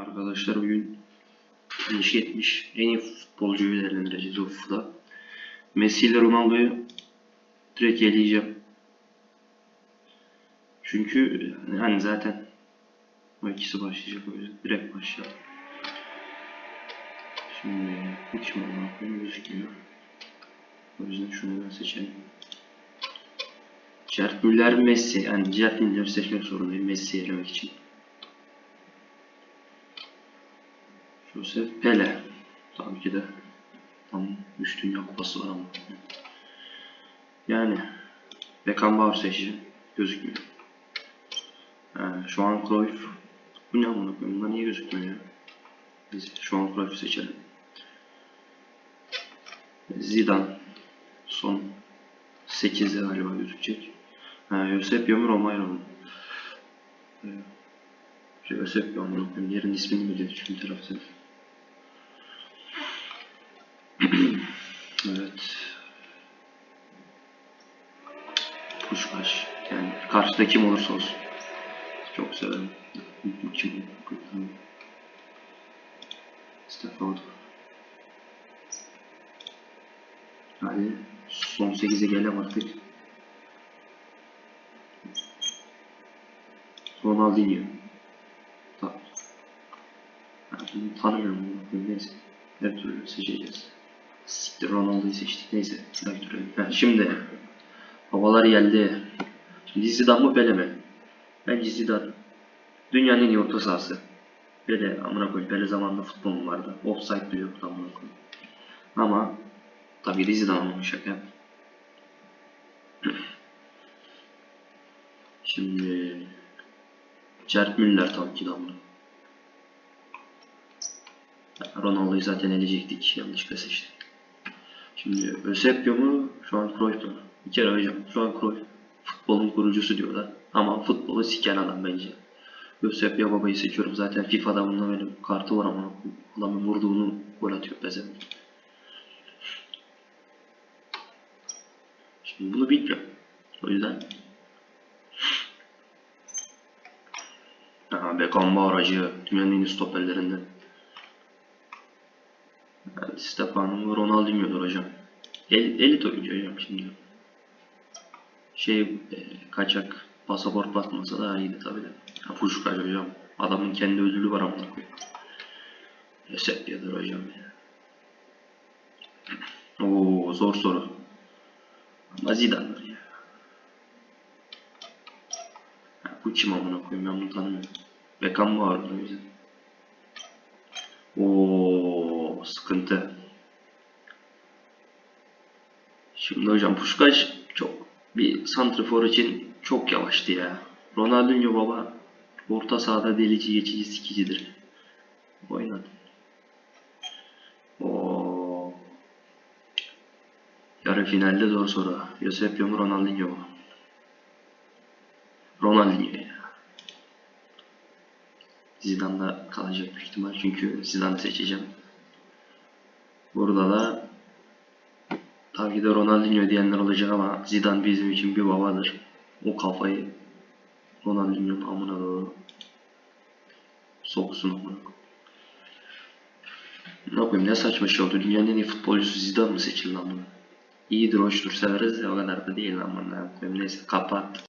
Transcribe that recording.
Arkadaşlar bugün yaş 70 en iyi futbolcuyu değerlendireceğiz UFO'da. Messi ile Ronaldo'yu direkt eleyeceğim. Çünkü yani zaten bu ikisi başlayacak o yüzden direkt başlayalım. Şimdi kim olmak benim gözükmüyor. O yüzden şunu ben seçelim. Gerd Müller Messi. Yani Gerd Müller'i seçmek zorundayım Messi'yi elemek için. Josep Pele. Tabii ki de tam 3 Dünya Kupası var ama. Yani Beckenbauer seçeceğim. Gözükmüyor. Ha, şu an Cruyff. Bu ne amına koyayım? Bunlar niye gözükmüyor ya? Biz şu an Cruyff'u seçelim. Zidane. Son 8'de galiba gözükecek. Ha, Eusebio mu Romario mu? Ee, amına koyayım. Yerin ismini biliyor çünkü tarafta. Puşkaş. Yani karşıda kim olursa olsun. Çok severim. Kim? Stefano. Hadi son 8'e gelelim artık. Ronaldinho. Ha, bunu tanımıyorum. bunu. Neyse. Her türlü seçeceğiz. Siktir Ronaldo'yu seçtik. Neyse. Sıra götürelim. Ha, şimdi. Havalar geldi. Şimdi Zidane mı Pele mi? Bence Zidane. Dünyanın en iyi orta sahası. Pele amına koyayım. Pele zamanında futbol vardı? Offside bile yoktu amına koyayım. Ama tabii de Zidane olmuş şaka. Şimdi Gerd Müller tabii ki de amına. Ronaldo'yu zaten eleyecektik. Yanlışlıkla seçtik. Şimdi Eusebio mu? Şu an Cruyff mu? Bir kere hocam. Şu an Cruyff. Futbolun kurucusu diyorlar. Ama futbolu siken adam bence. Eusebio babayı seçiyorum. Zaten FIFA'da bununla benim kartı var ama adamın vurduğunu gol atıyor pezevenk. Şimdi bunu bilmiyorum. O yüzden Aha, Beckenbauer acı. Dünyanın en iyi stoperlerinden. Yani Stefano Ronaldinho'dur hocam. El, elit oyuncu hocam şimdi. Şey e, kaçak pasaport basmasa daha iyiydi tabi de. Ya, Puşkaş hocam. Adamın kendi ödülü var amına koyayım. Eusebio'dur hocam ya. Oo zor soru. Ama Zidane'dır ya. ya. Bu kim amına koyayım ben bunu tanımıyorum. Beckenbauer'dır o yüzden. Oo sıkıntı. Şimdi hocam Puşkaş çok bir santrafor için çok yavaştı ya. Ronaldinho baba orta sahada delici geçici sikicidir. Oynadı. Oo. Yarı finalde zor soru. Eusebio mu Ronaldinho mu? Ronaldinho ya. Zidane'da kalacak büyük ihtimal çünkü Zidane'ı seçeceğim. Burada da tabii ki de Ronaldinho diyenler olacak ama Zidane bizim için bir babadır. O kafayı Ronaldinho'nun amına doğru soksun. Ne yapayım ne saçma şey oldu. Dünyanın en iyi futbolcusu Zidane mı seçildi lan bunu? İyidir, hoştur, severiz de o kadar da değil lan bana. Neyse kapat.